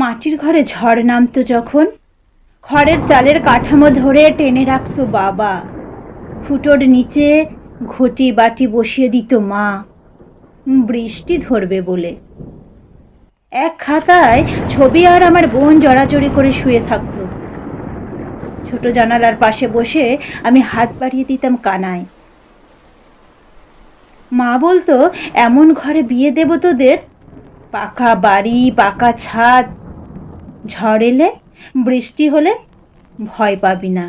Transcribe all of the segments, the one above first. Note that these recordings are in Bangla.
মাটির ঘরে ঝড় নামতো যখন, খড়ের চালের কাঠামো ধরে টেনে রাখতো বাবা। ফুটোর নিচে ঘটি বাটি বসিয়ে দিত মা। বৃষ্টি ধরবে বলে। এক খাতায় ছবি আর আমার বোন জড়াজড়ি করে শুয়ে থাকতো ছোট জানালার পাশে বসে আমি হাত বাড়িয়ে দিতাম কানায়। মা বলতো, এমন ঘরে বিয়ে দেব তোদের? পাকা বাড়ি, পাকা ছাদ ঝড় এলে, বৃষ্টি হলে ভয় পাবি না।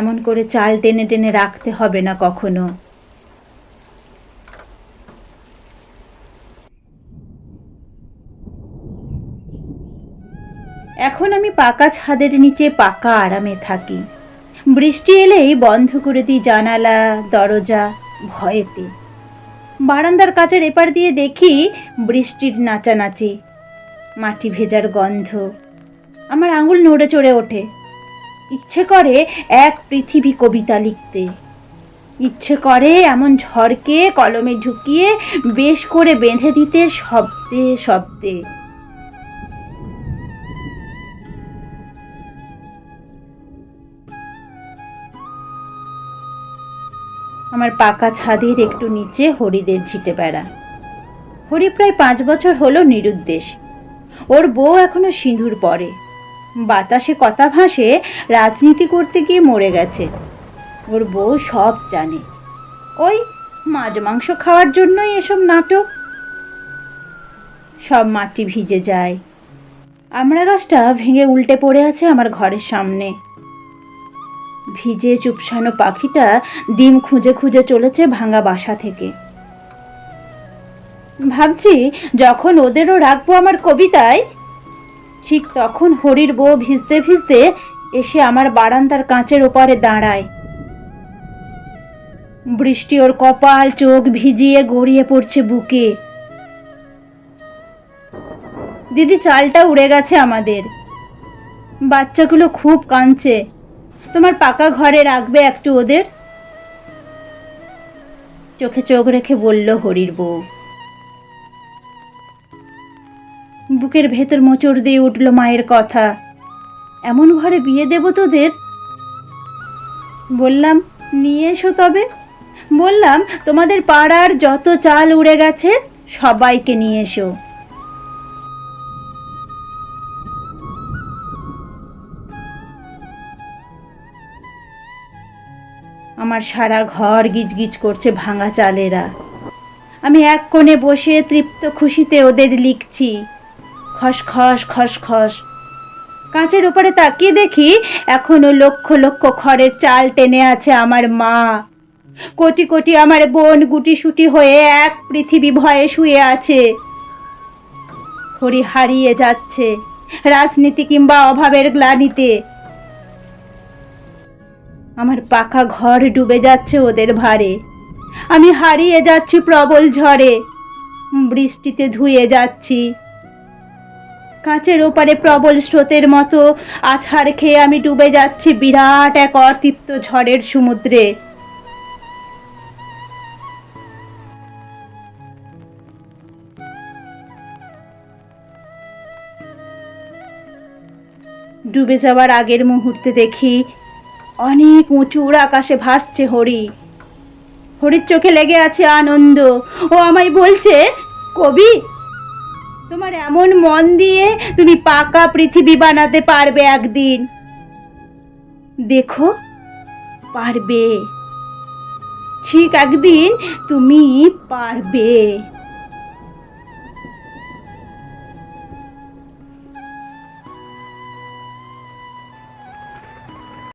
এমন করে চাল টেনে টেনে রাখতে হবে না কখনো। এখন আমি পাকা ছাদের নিচে পাকা আরামে থাকি। বৃষ্টি এলেই বন্ধ করে দিই জানালা, দরজা ভয়েতে। বারান্দার কাছের এপার দিয়ে দেখি বৃষ্টির নাচানাচি। মাটি ভেজার গন্ধ। আমার আঙুল নড়ে চড়ে ওঠে। ইচ্ছে করে এক পৃথিবী কবিতা লিখতে। ইচ্ছে করে এমন ঝড়কে কলমে ঢুকিয়ে বেশ করে বেঁধে দিতে শব্দে শব্দে। আমার পাকা ছাদের একটু নিচে হরিদের ছিটে বেড়া। হরি প্রায় পাঁচ বছর হলো নিরুদ্দেশ। ওর বউ এখনও সিঁদুর পরে। বাতাসে কথা ভাসে, রাজনীতি করতে গিয়ে মরে গেছে। ওর বউ সব জানে। ওই মাছ মাংস খাওয়ার জন্যই এসব নাটক। সব মাটি ভিজে যায়। আমড়া গাছটা ভেঙে উল্টে পড়ে আছে আমার ঘরের সামনে। ভিজে চুপসানো পাখিটা ডিম খুঁজে খুঁজে চলেছে ভাঙা বাসা থেকে। ভাবছি যখন ওদেরও রাখব আমার কবিতায়, ঠিক তখন হরির বউ ভিজতে ভিজতে এসে আমার বারান্দার কাঁচের ওপারে দাঁড়ায়। বৃষ্টি ওর কপাল, চোখ ভিজিয়ে গড়িয়ে পড়ছে বুকে। দিদি চালটা উড়ে গেছে আমাদের। বাচ্চাগুলো খুব কাঁদছে। তোমার পাকা ঘরে রাখবে একটু ওদের? চোখে চোখ রেখে বলল হরির বউ। বুকের ভেতর মোচড় দিয়ে উঠল মায়ের কথা। এমন ঘরে বিয়ে দেব তোদের? বললাম, নিয়ে এসো তবে। বললাম, তোমাদের পাড়ার যত চাল উড়ে গেছে, সবাইকে নিয়ে এসো। আমার সারা ঘর গিজগিজ করছে ভাঙা চালেরা। আমি এক কোণে বসে তৃপ্ত খুশিতে ওদের লিখছি। খসখস খসখস কাঁচের ওপরে তাকিয়ে দেখি এখনও লক্ষ লক্ষ খড়ের চাল টেনে আছে আমার মা। কোটি কোটি আমার বোন গুটি সুটি হয়ে এক পৃথিবী ভয়ে শুয়ে আছে। হরি হারিয়ে যাচ্ছে। রাজনীতি কিংবা অভাবের গ্লানিতে। আমার পাকা ঘর ডুবে যাচ্ছে ওদের ভারে। আমি হারিয়ে যাচ্ছি প্রবল ঝড়ে। বৃষ্টিতে ধুয়ে যাচ্ছি। কাঁচের ওপারে প্রবল স্রোতের মতো আছাড় খেয়ে আমি ডুবে যাচ্ছি বিরাট এক অতৃপ্ত ঝড়ের সমুদ্রে। ডুবে যাওয়ার আগের মুহূর্তে দেখি অনেক উঁচুর আকাশে ভাসছে হরি। হরির চোখে লেগে আছে আনন্দ। ও আমায় বলছে, কবি, তোমার এমন মন দিয়ে তুমি পাকা পৃথিবী বানাতে পারবে একদিন। দেখো, পারবে। ঠিক একদিন তুমি পারবে।